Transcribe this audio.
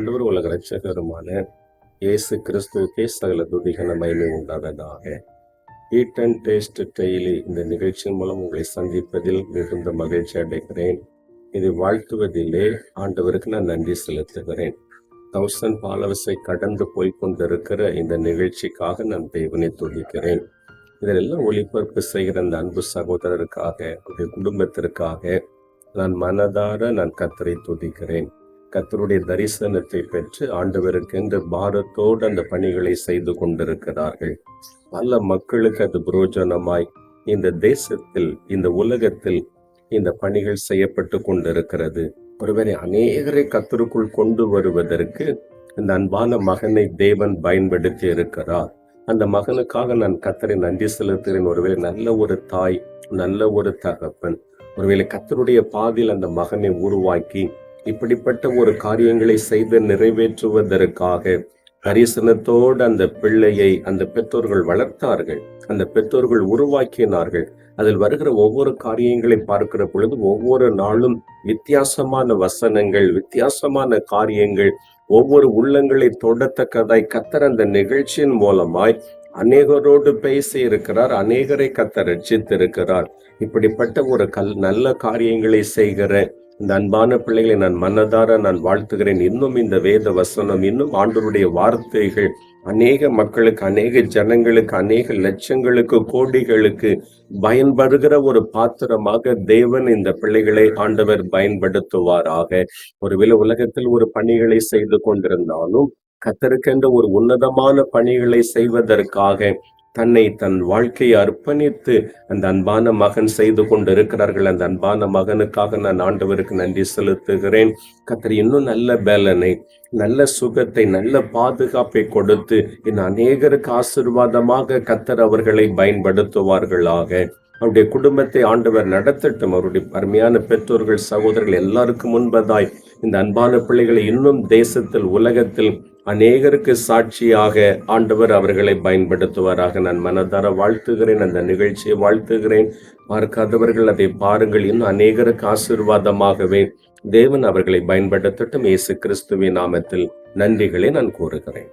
உலக ரட்சகருமான இயேசு கிறிஸ்துவுக்கே சகல துதிகன மகிமை உண்டாவதாக. ஈட் அண்ட் டேஸ்ட் டெய்லி இந்த நிகழ்ச்சியின் மூலம் உங்களை சந்திப்பதில் மிகுந்த மகிழ்ச்சி அடைகிறேன். இதை வாழ்த்துவதிலே ஆண்டவருக்கு நான் நன்றி செலுத்துகிறேன். தௌசண்ட் பாலவசை கடந்து போய் கொண்டிருக்கிற இந்த நிகழ்ச்சிக்காக நான் தேவனை துதிக்கிறேன். இதெல்லாம் ஒளிபரப்பு செய்கிற அந்த அன்பு சகோதரருக்காக அவருடைய குடும்பத்திற்காக நான் மனதார நான் கத்தரை துதிக்கிறேன். கத்தருடைய தரிசனத்தை பெற்று ஆண்டவருக்கென்று பாரத்தோடு அந்த பணிகளை செய்து கொண்டிருக்கிறார்கள். பல மக்களுக்கு அது புரோஜனமாய் இந்த தேசத்தில் இந்த உலகத்தில் இந்த பணிகள் செய்யப்பட்டு கொண்டிருக்கிறது. ஒருவரை அநேகரை கத்தருக்குள் கொண்டு வருவதற்கு இந்த அன்பான மகனை தேவன் பயன்படுத்தி இருக்கிறார். அந்த மகனுக்காக நான் கத்தரை நன்றி செலுத்துகிறேன். ஒருவேளை நல்ல ஒரு தாய் நல்ல ஒரு தகப்பன். ஒருவேளை கத்தருடைய பாதையில் அந்த மகனை உருவாக்கி இப்படிப்பட்ட ஒரு காரியங்களை செய்து நிறைவேற்றுவதற்காக கரிசனத்தோடு அந்த பிள்ளையை அந்த பெற்றோர்கள் வளர்த்தார்கள். அந்த பெற்றோர்கள் உருவாக்கினார்கள். அதில் வருகிற ஒவ்வொரு காரியங்களை பார்க்கிற பொழுது ஒவ்வொரு நாளும் வித்தியாசமான வசனங்கள் வித்தியாசமான காரியங்கள் ஒவ்வொரு உள்ளங்களை தொடத்தக்கதாய் கத்தர் அந்த நிகழ்ச்சியின் மூலமாய் அநேகரோடு பேசி இருக்கிறார் அநேகரை கத்த ரட்சித்திருக்கிறார். இப்படிப்பட்ட ஒரு கல் நல்ல காரியங்களை செய்கிற இந்த அன்பான பிள்ளைகளை நான் மனதார நான் வாழ்த்துகிறேன். இன்னும் இந்த வேத வசனம் இன்னும் ஆண்டவருடைய வார்த்தைகள் அநேக மக்களுக்கு அநேக ஜனங்களுக்கு அநேக லட்சங்களுக்கு கோடிகளுக்கு பயன்படுகிற ஒரு பாத்திரமாக தேவன் இந்த பிள்ளைகளை ஆண்டவர் பயன்படுத்துவாராக. ஒருவேளை உலகத்தில் ஒரு பணிகளை செய்து கொண்டிருந்தாலும் கத்தருக்கென்ற ஒரு உன்னதமான பணிகளை செய்வதற்காக தன்னை தன் வாழ்க்கையை அர்ப்பணித்து அந்த அன்பான மகன் செய்து கொண்டிருக்கிறார்கள். அந்த அன்பான மகனுக்காக நான் ஆண்டவருக்கு நன்றி செலுத்துகிறேன். கத்தர் இன்னும் நல்ல பேலனை நல்ல சுகத்தை நல்ல பாதுகாப்பை கொடுத்து இன்னும் அநேகருக்கு ஆசிர்வாதமாக கத்தர் அவர்களை பயன்படுத்துவார்களாக. அவருடைய குடும்பத்தை ஆண்டவர் நடத்தட்டும். அவருடைய அருமையான பெற்றோர்கள் சகோதரர்கள் எல்லாருக்கும் முன்பதாய் இந்த அன்பான பிள்ளைகளை இன்னும் தேசத்தில் உலகத்தில் அநேகருக்கு சாட்சியாக ஆண்டவர் அவர்களை பயன்படுத்துவாராக. நான் மனதார வாழ்த்துகிறேன் அந்த நிகழ்ச்சியை வாழ்த்துகிறேன். பார்க்காதவர்கள் அதை பாருங்கள் இன்னும் அநேகருக்கு ஆசிர்வாதமாகவே தேவன் அவர்களை பயன்படுத்தட்டும். இயேசு கிறிஸ்துவின் நாமத்தில் நன்றிகளை நான் கூறுகிறேன்.